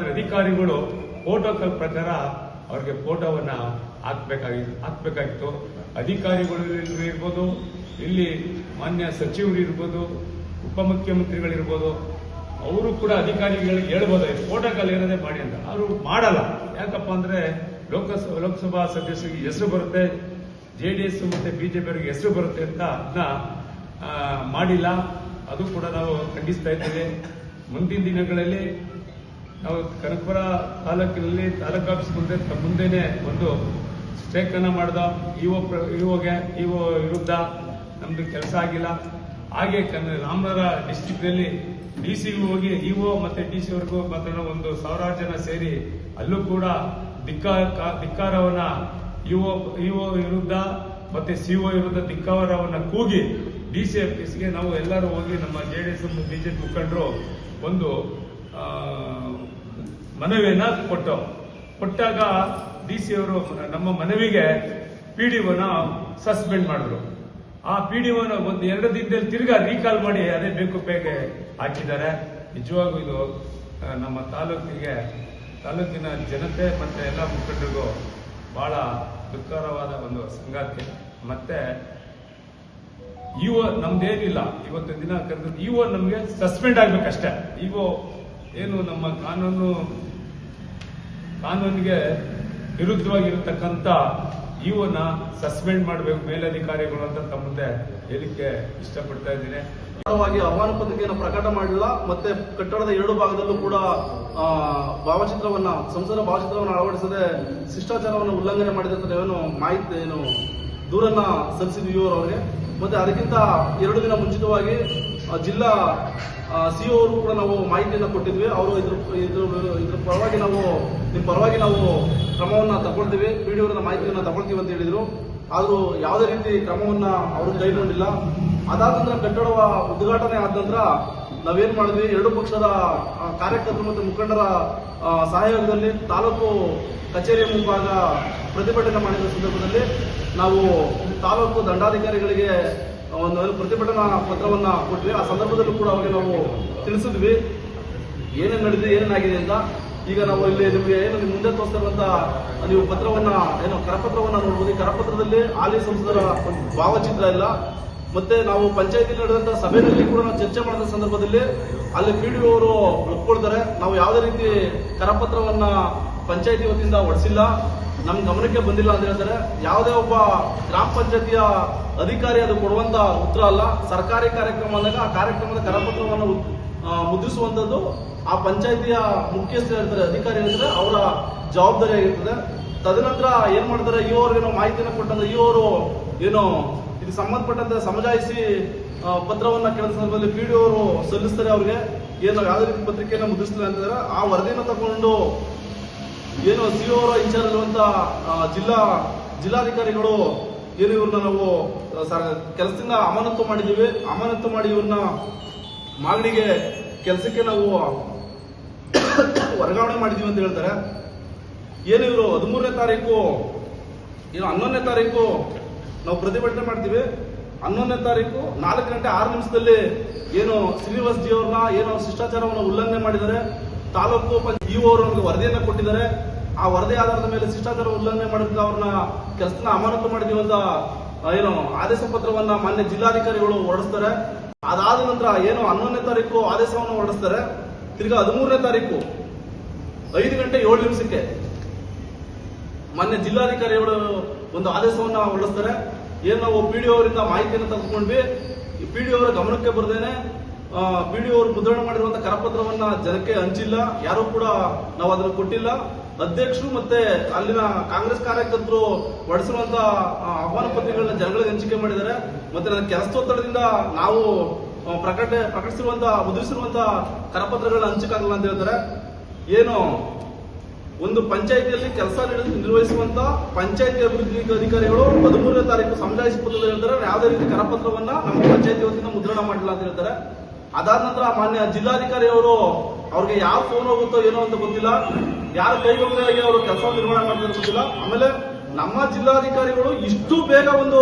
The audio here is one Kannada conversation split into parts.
ಅಂದ್ರೆ ಅಧಿಕಾರಿಗಳು ಫೋಟೋ ಪ್ರಕಾರ ಅವ್ರಿಗೆ ಫೋಟೋವನ್ನ ಹಾಕ್ಬೇಕಾಗಿ ಹಾಕ್ಬೇಕಾಗಿತ್ತು. ಅಧಿಕಾರಿಗಳು ಇರ್ಬೋದು, ಇಲ್ಲಿ ಮಾನ್ಯ ಸಚಿವರು ಇರ್ಬೋದು, ಉಪಮುಖ್ಯಮಂತ್ರಿಗಳಿರ್ಬೋದು, ಅವರು ಕೂಡ ಅಧಿಕಾರಿಗಳಿಗೆ ಹೇಳ್ಬೋದು ಪ್ರೋಟೋಕಾಲ್ ಏನದೇ ಮಾಡಿ ಅಂತ. ಅವರು ಮಾಡಲ್ಲ. ಯಾಕಪ್ಪ ಅಂದರೆ ಲೋಕಸಭಾ ಲೋಕಸಭಾ ಸದಸ್ಯರಿಗೆ ಹೆಸರು ಬರುತ್ತೆ, ಜೆ ಡಿ ಎಸ್ ಮತ್ತೆ ಬಿಜೆಪಿ ಹೆಸರು ಬರುತ್ತೆ ಅಂತ ಅದನ್ನ ಮಾಡಿಲ್ಲ. ಅದು ಕೂಡ ನಾವು ಖಂಡಿಸ್ತಾ ಇದ್ದೇವೆ. ಮುಂದಿನ ದಿನಗಳಲ್ಲಿ ನಾವು ಕನಕಪುರ ತಾಲೂಕಿನಲ್ಲಿ ತಾಲೂಕು ಆಫೀಸ್ ಮುಂದೆ ಮುಂದೆನೆ ಒಂದು ಸ್ಟ್ರೈಕ್ ಅನ್ನ ಮಾಡ್ದ. ಇಒ ಇಒಗೆ, ಇಒ ವಿರುದ್ಧ ನಮ್ದು ಕೆಲಸ ಆಗಿಲ್ಲ. ಹಾಗೆ ರಾಮನಗರ ಡಿಸ್ಟಿಕ್ನಲ್ಲಿ ಡಿ ಸಿ ಹೋಗಿ ಇಒ ಮತ್ತೆ ಡಿ ಸಿ ವರ್ಗೂ ಮತ್ತೆ ಒಂದು ಸಾವಿರಾರು ಜನ ಸೇರಿ ಅಲ್ಲೂ ಕೂಡ ಧಿಕ್ಕಾರ ಧಿಕ್ಕಾರವನ್ನ ಇಒ ಇಒ ವಿರುದ್ಧ ಮತ್ತೆ ಸಿಒ ವಿರುದ್ಧ ಧಿಕ್ಕಾರವನ್ನ ಕೂಗಿ ಡಿ ಸಿ ಆಫೀಸ್ಗೆ ನಾವು ಎಲ್ಲರೂ ಹೋಗಿ ನಮ್ಮ ಜೆ ಡಿ ಎಸ್ ಬಿಜೆಪಿ ಮುಖಂಡರು ಒಂದು ಮನವಿಯನ್ನ ಕೊಟ್ಟು. ಕೊಟ್ಟಾಗ ಡಿ ಸಿ ಅವರು ನಮ್ಮ ಮನವಿಗೆ ಪಿ ಡಿ ಸಸ್ಪೆಂಡ್ ಮಾಡಿದ್ರು. ಆ ಪಿ ಡಿ ಒಂದು ಎರಡು ದಿನದಲ್ಲಿ ತಿರ್ಗಾ ರೀಕಾಲ್ ಮಾಡಿ ಅದೇ ಬೇಕು ಬೇಗೆ ಹಾಕಿದ್ದಾರೆ. ನಿಜವಾಗೂ ಇದು ನಮ್ಮ ತಾಲೂಕಿಗೆ, ತಾಲೂಕಿನ ಜನತೆ ಮತ್ತೆ ಎಲ್ಲ ಮುಖಂಡರಿಗೂ ಬಹಳ ದುಃಖಕರವಾದ ಒಂದು ಸಂಗಾತಿ. ಮತ್ತೆ ಇಒ ನಮ್ದೇನಿಲ್ಲ. ಇವತ್ತು ದಿನ ಕರೆದು ಇಒ ನಮಗೆ ಸಸ್ಪೆಂಡ್ ಆಗ್ಬೇಕಷ್ಟೇ. ಇವೋ ಏನು ನಮ್ಮ ಕಾನೂನು ಕಾನೂನಿಗೆ ವಿರುದ್ಧವಾಗಿರತಕ್ಕಂಥ ಇವನ್ನ ಸಸ್ಪೆಂಡ್ ಮಾಡಬೇಕು ಮೇಲಧಿಕಾರಿಗಳು ಅಂತ ತಮ್ಮ ಮುಂದೆ ಹೇಳಿಕೆ ಇಷ್ಟಪಡ್ತಾ ಇದ್ದೀನಿ. ಆಹ್ವಾನ ಪತ್ರಿಕೆಯನ್ನು ಪ್ರಕಟ ಮಾಡಿಲ್ಲ, ಮತ್ತೆ ಕಟ್ಟಡದ ಎರಡು ಭಾಗದಲ್ಲೂ ಕೂಡ ಭಾವಚಿತ್ರವನ್ನ, ಸಂಸದ ಭಾವಚಿತ್ರವನ್ನು ಅಳವಡಿಸದೆ ಶಿಷ್ಟಾಚಾರವನ್ನು ಉಲ್ಲಂಘನೆ ಮಾಡಿದಂತ ಏನು ಮಾಹಿತಿ, ಏನು ದೂರನ್ನ ಸಲ್ಲಿಸಿದ್ವಿ ಇವರವರಿಗೆ ಮತ್ತೆ ಅದಕ್ಕಿಂತ ಎರಡು ದಿನ ಮುಂಚಿತವಾಗಿ ಜಿಲ್ಲಾ ಸಿ ಅವರು ಕೂಡ ನಾವು ಮಾಹಿತಿಯನ್ನು ಕೊಟ್ಟಿದ್ವಿ. ಅವರು ಇದ್ರ ಇದ್ರ ಇದ್ರ ಪರವಾಗಿ ನಾವು ನಿಮ್ಮ ಪರವಾಗಿ ನಾವು ಕ್ರಮವನ್ನು ತಗೊಳ್ತೀವಿ. ಪಿ ಡಿ ಅವರ ಮಾಹಿತಿಯನ್ನು ತಗೊಳ್ತೀವಿ ಅಂತ ಹೇಳಿದರು. ಆದರೂ ಯಾವುದೇ ರೀತಿ ಕ್ರಮವನ್ನು ಅವರು ಕೈಗೊಂಡಿಲ್ಲ ಅದಾದ ನಂತರ ಕಟ್ಟಡವ ಉದ್ಘಾಟನೆ ಆದ ನಂತರ ನಾವೇನು ಮಾಡಿದ್ವಿ? ಎರಡು ಪಕ್ಷದ ಕಾರ್ಯಕರ್ತರು ಮತ್ತು ಮುಖಂಡರ ಸಹಯೋಗದಲ್ಲಿ ತಾಲೂಕು ಕಚೇರಿಯ ಮುಂಭಾಗ ಪ್ರತಿಭಟನೆ ಮಾಡಿದ ಸಂದರ್ಭದಲ್ಲಿ ನಾವು ತಾಲೂಕು ದಂಡಾಧಿಕಾರಿಗಳಿಗೆ ಒಂದು ಪ್ರತಿಭಟನಾ ಪತ್ರವನ್ನ ಕೊಟ್ಟಿವಿ ಆ ಸಂದರ್ಭದಲ್ಲೂ ಕೂಡ ಅವರಿಗೆ ನಾವು ತಿಳಿಸಿದ್ವಿ. ಏನೇನು ನಡೆದಿದೆ, ಏನೇನಾಗಿದೆ ಅಂತ. ಈಗ ನಾವು ಇಲ್ಲಿ ನಿಮಗೆ ಏನು ನಿಮ್ಮ ಮುಂದೆ ತೋರಿಸ್ತಿರುವಂತ ನೀವು ಪತ್ರವನ್ನ, ಏನು ಕರಪತ್ರವನ್ನ ನೋಡ್ಬೋದು. ಕರಪತ್ರದಲ್ಲಿ ಹಾಲಿ ಸಂಸದರ ಭಾವಚಿತ್ರ ಇಲ್ಲ. ಮತ್ತೆ ನಾವು ಪಂಚಾಯತಿ ನಡೆದಂತ ಸಭೆಯಲ್ಲಿ ಕೂಡ ನಾವು ಚರ್ಚೆ ಮಾಡಿದ ಸಂದರ್ಭದಲ್ಲಿ ಅಲ್ಲಿ ಪಿ ಡಿ ಅವರು ಒಪ್ಕೊಳ್ತಾರೆ. ನಾವು ಯಾವುದೇ ರೀತಿ ಕರಪತ್ರವನ್ನ ಪಂಚಾಯತಿ ವತಿಯಿಂದ ಹೊಡಿಸಿಲ್ಲ ನಮ್ಮ ಗಮನಕ್ಕೆ ಬಂದಿಲ್ಲ ಅಂತ ಹೇಳ್ತಾರೆ. ಯಾವುದೇ ಒಬ್ಬ ಗ್ರಾಮ ಪಂಚಾಯತಿಯ ಅಧಿಕಾರಿ ಅದು ಕೊಡುವಂತ ಉತ್ತರ ಅಲ್ಲ. ಸರ್ಕಾರಿ ಕಾರ್ಯಕ್ರಮ ಅಂದಾಗ ಆ ಕಾರ್ಯಕ್ರಮದ ಕರಪತ್ರವನ್ನು ಮುದ್ರಿಸುವಂತದ್ದು ಆ ಪಂಚಾಯತಿಯ ಮುಖ್ಯಸ್ಥರು ಇರ್ತಾರೆ ಅಧಿಕಾರಿ ಇರ್ತಾರೆ ಅವರ ಜವಾಬ್ದಾರಿ ಆಗಿರ್ತದೆ. ತದನಂತರ ಏನ್ ಮಾಡ್ತಾರೆ ನಾವು ಮಾಹಿತಿಯನ್ನು ಕೊಟ್ಟಂದ್ರೆ ಈ ಅವರು ಏನು ಇದು ಸಂಬಂಧಪಟ್ಟಂತೆ ಸಮಜಾಯಿಸಿ ಪತ್ರವನ್ನ ಕೇಳಿದ ಸಂದರ್ಭದಲ್ಲಿ ಪಿ ಡಿ ಅವರು ಸಲ್ಲಿಸ್ತಾರೆ ಅವ್ರಿಗೆ. ಏನು ಯಾವುದೇ ರೀತಿ ಪತ್ರಿಕೆಯನ್ನು ಮುದ್ರಿಸ್ತಾರೆ ಅಂತಂದ್ರೆ ಆ ವರದಿಯನ್ನು ತಗೊಂಡು ಏನು ಸಿ ಅವರ ಇನ್ಚಾರ್ಜ್ ಜಿಲ್ಲಾ, ಜಿಲ್ಲಾಧಿಕಾರಿಗಳು ಏನು ಇವ್ರನ್ನ ನಾವು ಕೆಲಸದಿಂದ ಅಮಾನತು ಮಾಡಿದ್ದೀವಿ ಅಮಾನತು ಮಾಡಿ ಇವ್ರನ್ನ ಮಾಗಡಿಗೆ ಕೆಲಸಕ್ಕೆ ನಾವು ವರ್ಗಾವಣೆ ಮಾಡಿದೀವಿ ಅಂತ ಹೇಳ್ತಾರೆ. ಏನು ಇವರು, ಹದಿಮೂರನೇ ತಾರೀಕು, ಏನು ಹನ್ನೊಂದನೇ ತಾರೀಕು ನಾವು ಪ್ರತಿಭಟನೆ ಮಾಡ್ತೀವಿ. ಹನ್ನೊಂದನೇ ತಾರೀಕು ನಾಲ್ಕು ಗಂಟೆ ಆರು ನಿಮಿಷದಲ್ಲಿ ಏನು ಶ್ರೀನಿವಾಸ್ ಜಿ ಅವ್ರನ್ನ ಏನು ಶಿಷ್ಟಾಚಾರವನ್ನು ಉಲ್ಲಂಘನೆ ಮಾಡಿದ್ದಾರೆ. ತಾಲೂಕು ಇಒ ಅವರು ನಮಗೆ ವರದಿಯನ್ನು ಕೊಟ್ಟಿದ್ದಾರೆ. ಆ ವರದಿ ಆಧಾರದ ಮೇಲೆ ಶಿಷ್ಟಾಚಾರ ಉಲ್ಲಂಘನೆ ಮಾಡಿದ ಅವ್ರನ್ನ ಕೆಲಸನ ಅಮಾನತು ಮಾಡಿದೀವಿ ಅಂತ ಏನು ಆದೇಶ ಪತ್ರವನ್ನ ಮಾನ್ಯ ಜಿಲ್ಲಾಧಿಕಾರಿಗಳು ಹೊರಡಿಸ್ತಾರೆ. ಅದಾದ ನಂತರ ಏನು ಹನ್ನೊಂದನೇ ತಾರೀಕು ಆದೇಶವನ್ನು ಹೊರಡಿಸ್ತಾರೆ. ತಿರ್ಗಾ ಹದಿಮೂರನೇ ತಾರೀಕು ಐದು ಗಂಟೆ ಏಳು ನಿಮಿಷಕ್ಕೆ ಮಾನ್ಯ ಜಿಲ್ಲಾಧಿಕಾರಿಗಳು ಒಂದು ಆದೇಶವನ್ನ ಹೊರಡಿಸ್ತಾರೆ. ಏನು ನಾವು ಪಿ ಡಿ ಅವರಿಂದ ಮಾಹಿತಿಯನ್ನು ತೆಗೆದುಕೊಂಡ್ವಿ. ಪಿ ಡಿ ಅವರ ಗಮನಕ್ಕೆ ಬರ್ದೇನೆ ಪಿ ಡಿ ಅವರು ಮುದ್ರಣ ಮಾಡಿರುವಂತಹ ಕರಪತ್ರವನ್ನ ಜನಕ್ಕೆ ಹಂಚಿಲ್ಲ. ಯಾರು ಕೂಡ ನಾವು ಅದನ್ನು ಕೊಟ್ಟಿಲ್ಲ. ಅಧ್ಯಕ್ಷರು ಮತ್ತೆ ಅಲ್ಲಿನ ಕಾಂಗ್ರೆಸ್ ಕಾರ್ಯಕರ್ತರು ಹೊಡೆಸಿರುವಂತ ಆಹ್ವಾನ ಪತ್ರಿಕೆಗಳನ್ನ ಜನಗಳಿಗೆ ಹಂಚಿಕೆ ಮಾಡಿದ್ದಾರೆ. ಮತ್ತೆ ನನ್ನ ಕೆಲಸದೊತ್ತಡದಿಂದ ನಾವು ಪ್ರಕಟ, ಪ್ರಕಟಿಸಿರುವಂತ, ಮುದ್ರಿಸಿರುವಂತ ಕರಪತ್ರಗಳನ್ನ ಹಂಚಿಕಾಗಲ್ಲ ಅಂತ ಹೇಳ್ತಾರೆ. ಏನು, ಒಂದು ಪಂಚಾಯಿತಿಯಲ್ಲಿ ಕೆಲಸ ನಿರ್ವಹಿಸುವಂತ ಪಂಚಾಯತಿ ಅಭಿವೃದ್ಧಿ ಅಧಿಕಾರಿಗಳು ಹದಿಮೂರನೇ ತಾರೀಕು ಸಮಜಾಯಿಸಿ ಪತ್ರದಲ್ಲಿ ಹೇಳ್ತಾರೆ. ಯಾವುದೇ ರೀತಿ ಕರಪತ್ರವನ್ನ ನಮ್ಮ ಪಂಚಾಯತಿ ವತಿಯಿಂದ ಮುದ್ರಣ ಮಾಡಿಲ್ಲ ಅಂತ ಹೇಳ್ತಾರೆ. ಅದಾದ ನಂತರ ಮಾನ್ಯ ಜಿಲ್ಲಾಧಿಕಾರಿ ಅವರು ಅವ್ರಿಗೆ ಯಾವ ಫೋನ್ ಹೋಗುತ್ತೋ ಏನೋ ಅಂತ ಗೊತ್ತಿಲ್ಲ. ಯಾರು ಕೈಗೊಂಡಾಗಿ ಅವರು ಕೆಲಸ ನಿರ್ವಹಣೆ ಮಾಡ್ತಾರೆ ಗೊತ್ತಿಲ್ಲ. ಆಮೇಲೆ ನಮ್ಮ ಜಿಲ್ಲಾಧಿಕಾರಿಗಳು ಇಷ್ಟು ಬೇಗ ಒಂದು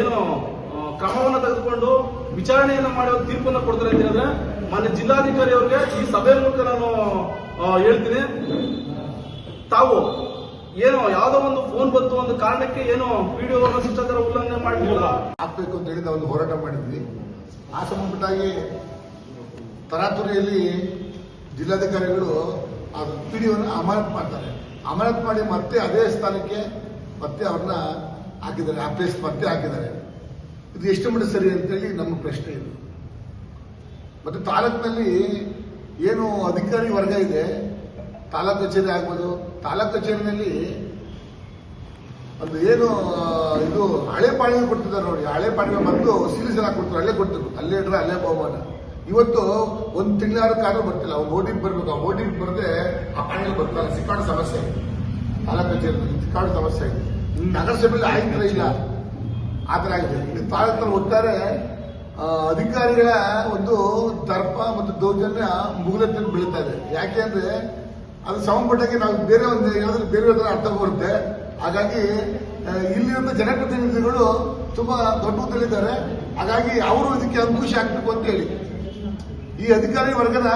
ಏನು ಕ್ರಮವನ್ನು ತೆಗೆದುಕೊಂಡು ವಿಚಾರಣೆಯನ್ನು ಮಾಡಿ ತೀರ್ಪನ್ನ ಕೊಡ್ತಾರೆ ಅಂತ ಹೇಳಿದ್ರೆ ಮಾನ್ಯ ಜಿಲ್ಲಾಧಿಕಾರಿ ಅವ್ರಿಗೆ ಈ ಸಭೆ ಮೂಲಕ ನಾನು ಹೇಳ್ತೀನಿ. ತಾವು ಏನೋ ಯಾವ್ದೋ ಒಂದು ಫೋನ್ ಬಂತು ಒಂದು ಕಾರಣಕ್ಕೆ ಏನೋ ವಿಡಿಯೋ ಶಿಷ್ಟಾಚಾರ ಉಲ್ಲಂಘನೆ ಮಾಡಲಿಲ್ಲ ಆಗ್ಬೇಕು ಅಂತ ಹೇಳಿ ಒಂದು ಹೋರಾಟ ಮಾಡಿದ್ವಿ. ಆ ಸಂಬಂಧಪಟ್ಟಾಗಿ ತರಾತುರಿಯಲ್ಲಿ ಜಿಲ್ಲಾಧಿಕಾರಿಗಳು ಆ ಪಿಡಿಒನ ಅಮಾನತ್ ಮಾಡ್ತಾರೆ. ಅಮಾನತ್ ಮಾಡಿ ಮತ್ತೆ ಅದೇ ಸ್ಥಾನಕ್ಕೆ ಮತ್ತೆ ಅವ್ರನ್ನ ಹಾಕಿದ್ದಾರೆ ಆ ಪ್ಲೇಸ್ ಮತ್ತೆ ಹಾಕಿದ್ದಾರೆ. ಇದು ಎಷ್ಟು ಮಟ್ಟ ಸರಿ ಅಂತೇಳಿ ನಮ್ಮ ಪ್ರಶ್ನೆ ಇದು. ಮತ್ತೆ ತಾಲೂಕಿನಲ್ಲಿ ಏನು ಅಧಿಕಾರಿ ವರ್ಗ ಇದೆ? ತಾಲೂಕು ಕಚೇರಿ ಆಗ್ಬೋದು. ತಾಲೂಕು ಕಚೇರಿನಲ್ಲಿ ಒಂದು ಏನು ಇದು ಹಳೆ ಪಾಳಿಗೆ ಕೊಡ್ತಿದ್ದಾರೆ ನೋಡಿ. ಹಳೆ ಪಾಳಿಗೆ ಬಂದು ಸೀರೀಸ್ ಹಾಕಿ ಕೊಡ್ತಾರೆ, ಅಲ್ಲೇ ಕೊಡ್ತಿದ್ರು ಅಲ್ಲೇ ಇಟ್ರೆ ಅಲ್ಲೇ ಬಹುಮಾನ. ಇವತ್ತು ಒಂದು ತಿಂಗಳಾದ್ರೂ ಬರ್ತಿಲ್ಲ. ಅವ್ನು ಓಟಿಗೆ ಬರ್ಬೇಕು. ಆ ಓಟಿಗೆ ಬರದೆ ಆ ಬರ್ತಾರೆ ಸಿಕ್ಕಾಡು ಸಮಸ್ಯೆ. ಇದೆ ತಾಲೂಕು ಕಚೇರಿ ಸಿಕ್ಕಾಡು ಸಮಸ್ಯೆ. ನಗರಸಭೆಯಲ್ಲಿ ಆಯ್ತರ ಇಲ್ಲ. ಆ ಥರ ಆಗಿದೆ. ಇಲ್ಲಿ ತಾಲೂಕಲ್ಲಿ ಒಟ್ಟಾರೆ ಅಧಿಕಾರಿಗಳ ಒಂದು ದರ್ಪ ಮತ್ತು ದೌರ್ಜನ್ಯ ಮುಗುಲೆತ್ತಲ್ಲಿ ಬೀಳ್ತಾ ಇದೆ. ಯಾಕೆ ಅಂದ್ರೆ, ಅದು ಸಂಬಂಧಪಟ್ಟಾಗೆ ನಾವು ಬೇರೆ ಒಂದು ಏನಾದ್ರೂ ಬೇರೆ ಅರ್ಥ ಬರುತ್ತೆ. ಹಾಗಾಗಿ ಇಲ್ಲಿರುವ ಜನಪ್ರತಿನಿಧಿಗಳು ತುಂಬಾ ದೊಡ್ಡ ಹಾಗಾಗಿ ಅವರು ಇದಕ್ಕೆ ಅಂಕುಶ ಆಗ್ಬೇಕು ಅಂತ ಹೇಳಿ. ಈ ಅಧಿಕಾರಿ ವರ್ಗನ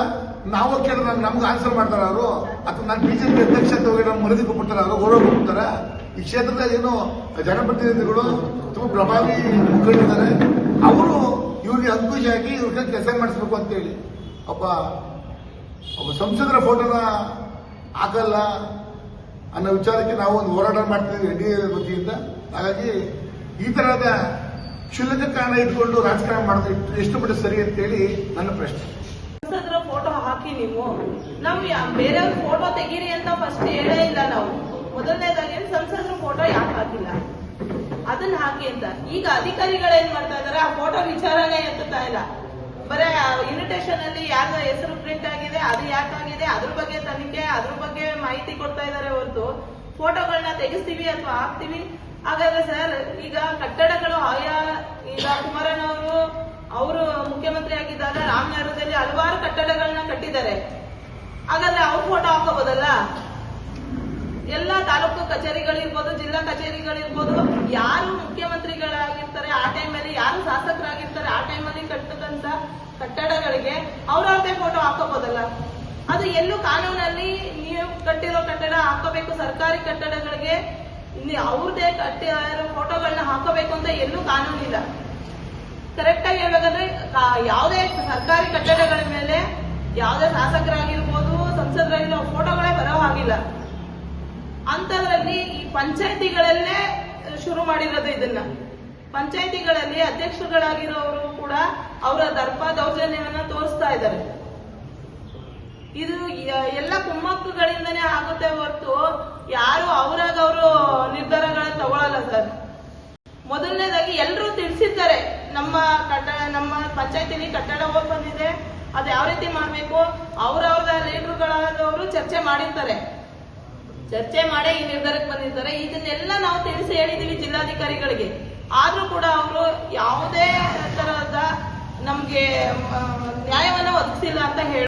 ನಾವು ಕೇಳಿದ್ರೆ ನಮ್ಗೆ ಆನ್ಸರ್ ಮಾಡ್ತಾರ ಅವರು. ಅಥವಾ ನಾನು ಬಿಜೆಪಿ ಅಧ್ಯಕ್ಷ ಅಂತ ಹೋಗಿ ನಮ್ಮ ಮನದಿ ಕೊಟ್ಬಿಡ್ತಾರ, ಅವರು ಗೌರವ ಕೊಡ್ತಾರ ಈ ಕ್ಷೇತ್ರದಲ್ಲಿ ಏನು ಜನಪ್ರತಿನಿಧಿಗಳು ತುಂಬಾ ಪ್ರಭಾವಿ ಮುಖಂಡಿದ್ದಾರೆ ಅವರು ಇವ್ರಿಗೆ ಅಂಕುಶ ಹಾಕಿ ಇವ್ರಿಗೆ ಕೆಲಸ ಮಾಡಿಸ್ಬೇಕು ಅಂತ ಹೇಳಿ. ಒಬ್ಬ ಒಬ್ಬ ಸಂಸದರ ಫೋಟೋನ ಹಾಕಲ್ಲ ಅನ್ನೋ ವಿಚಾರಕ್ಕೆ ನಾವು ಒಂದು ಹೋರಾಟ ಮಾಡ್ತೀವಿ ಎನ್ ಡಿ ಎ ಹಾಗಾಗಿ ಈ ತರಹದ ಕ್ಷುಲ್ಲಕ ಕಾರಣ ಇಟ್ಕೊಂಡು ರಾಜಕಾರಣ ಮಾಡಿದ್ರೆ ಎಷ್ಟು ಮಟ್ಟ ಸರಿ ಅಂತೇಳಿ ನನ್ನ ಪ್ರಶ್ನೆ. ಫೋಟೋ ಹಾಕಿ ನೀವು. ನಾವು ಬೇರೆಯವ್ರ ಫೋಟೋ ತೆಗೀರಿ ಅಂತ ಫಸ್ಟ್ ಹೇಳೇ ಇಲ್ಲ ನಾವು. ಮೊದಲನೇದಾಗಿ ಸಂಸದರ ಫೋಟೋ ಯಾಕೆ ಹಾಕಿಲ್ಲ? ಅದನ್ನ ಹಾಕಿ ಅಂತ. ಈಗ ಅಧಿಕಾರಿಗಳು ಏನ್ ಮಾಡ್ತಾ ಇದಾರೆ? ಆ ಫೋಟೋ ವಿಚಾರನೆ ಎತ್ತುತ್ತಾ ಇಲ್ಲ. ಬರೇ ಇನ್ವಿಟೇಷನ್ ಅಲ್ಲಿ ಯಾರ ಹೆಸರು ಪ್ರಿಂಟ್ ಆಗಿದೆ, ಅದು ಯಾಕಾಗಿದೆ, ಅದ್ರ ಬಗ್ಗೆ ತನಿಖೆ, ಅದ್ರ ಬಗ್ಗೆ ಮಾಹಿತಿ ಕೊಡ್ತಾ ಇದಾರೆ ಹೊರತು. ಫೋಟೋಗಳನ್ನ ತೆಗಿಸ್ತೀವಿ ಅಥವಾ ಹಾಕ್ತೀವಿ. ಹಾಗಾದ್ರೆ ಸರ್, ಈಗ ಕಟ್ಟಡಗಳು ಆಯಾ ಈಗ ಕುಮಾರಣ್ಣ ಅವರು ಅವರು ಮುಖ್ಯಮಂತ್ರಿ ಆಗಿದ್ದಾಗ ರಾಮನಗರದಲ್ಲಿ ಹಲವಾರು ಕಟ್ಟಡಗಳನ್ನ ಕಟ್ಟಿದ್ದಾರೆ. ಹಾಗಾದ್ರೆ ಅವ್ರು ಫೋಟೋ ಹಾಕೋಬೋದಲ್ಲ ಎಲ್ಲ ತಾಲೂಕು ಕಚೇರಿಗಳಿರ್ಬೋದು, ಜಿಲ್ಲಾ ಕಚೇರಿಗಳಿರ್ಬೋದು, ಯಾರು ಮುಖ್ಯಮಂತ್ರಿಗಳಾಗಿರ್ತಾರೆ, ಆ ಟೈಮಲ್ಲಿ ಯಾರು ಶಾಸಕರಾಗಿರ್ತಾರೆ, ಆ ಟೈಮಲ್ಲಿ ಕಟ್ಟದಂತ ಕಟ್ಟಡಗಳಿಗೆ ಅವ್ರವ್ರದೇ ಫೋಟೋ ಹಾಕೋಬೋದಲ್ಲ ಅದು ಎಲ್ಲೂ ಕಾನೂನಲ್ಲಿ ನೀವು ಕಟ್ಟಿರೋ ಕಟ್ಟಡ ಹಾಕೋಬೇಕು ಸರ್ಕಾರಿ ಕಟ್ಟಡಗಳಿಗೆ ಅವ್ರದೇ ಕಟ್ಟಿರೋ ಫೋಟೋಗಳನ್ನ ಹಾಕೋಬೇಕು ಅಂತ ಎಲ್ಲೂ ಕಾನೂನಿಲ್ಲ. ಕರೆಕ್ಟ್ ಯಾವುದೇ ಸರ್ಕಾರಿ ಕಟ್ಟಡಗಳ ಮೇಲೆ ಯಾವುದೇ ಶಾಸಕರಾಗಿರ್ಬೋದು ಸಂಸದರಾಗಿರೋ ಫೋಟೋಗಳೇ ಬರೋ ಹಾಗಿಲ್ಲ. ಅಂತದ್ರಲ್ಲಿ ಈ ಪಂಚಾಯತಿಗಳಲ್ಲೇ ಶುರು ಮಾಡಿರೋದು ಇದನ್ನ. ಪಂಚಾಯತಿಗಳಲ್ಲಿ ಅಧ್ಯಕ್ಷರುಗಳಾಗಿರೋರು ಕೂಡ ಅವರ ದರ್ಪ ದೌರ್ಜನ್ಯವನ್ನ ತೋರಿಸ್ತಾ ಇದ್ದಾರೆ. ಇದು ಎಲ್ಲ ಕುಮ್ಮಕ್ಕುಗಳಿಂದನೇ ಆಗುತ್ತೆ ಹೊರತು ಯಾರು ಅವ್ರಾಗ ಅವರು ನಿರ್ಧಾರಗಳನ್ನ ತಗೊಳಲ್ಲ ಸರ್. ಮೊದಲನೇದಾಗಿ ಎಲ್ಲರೂ ತಿಳಿಸಿದ್ದಾರೆ ನಮ್ಮ ಕಟ್ಟಡ, ನಮ್ಮ ಪಂಚಾಯತಿಲಿ ಕಟ್ಟಡ ಹೋಗಿ ಬಂದಿದೆ. ಅದು ಯಾವ ರೀತಿ ಮಾಡಬೇಕು? ಅವ್ರವ್ರದ ಲೀಡರ್ಗಳಾದವರು ಚರ್ಚೆ ಮಾಡಿರ್ತಾರೆ. ಚರ್ಚೆ ಮಾಡೇ ಈ ನಿರ್ಧಾರಕ್ಕೆ ಬಂದಿರ್ತಾರೆ. ಇದನ್ನೆಲ್ಲ ನಾವು ತಿಳಿಸಿ ಹೇಳಿದೀವಿ ಜಿಲ್ಲಾಧಿಕಾರಿಗಳಿಗೆ. ಆದ್ರೂ ಕೂಡ ಅವರು ಯಾವುದೇ ತರಹದ ನಮ್ಗೆ ನ್ಯಾಯವನ್ನ ಒದಗಿಸಿಲ್ಲ ಅಂತ ಹೇಳಿ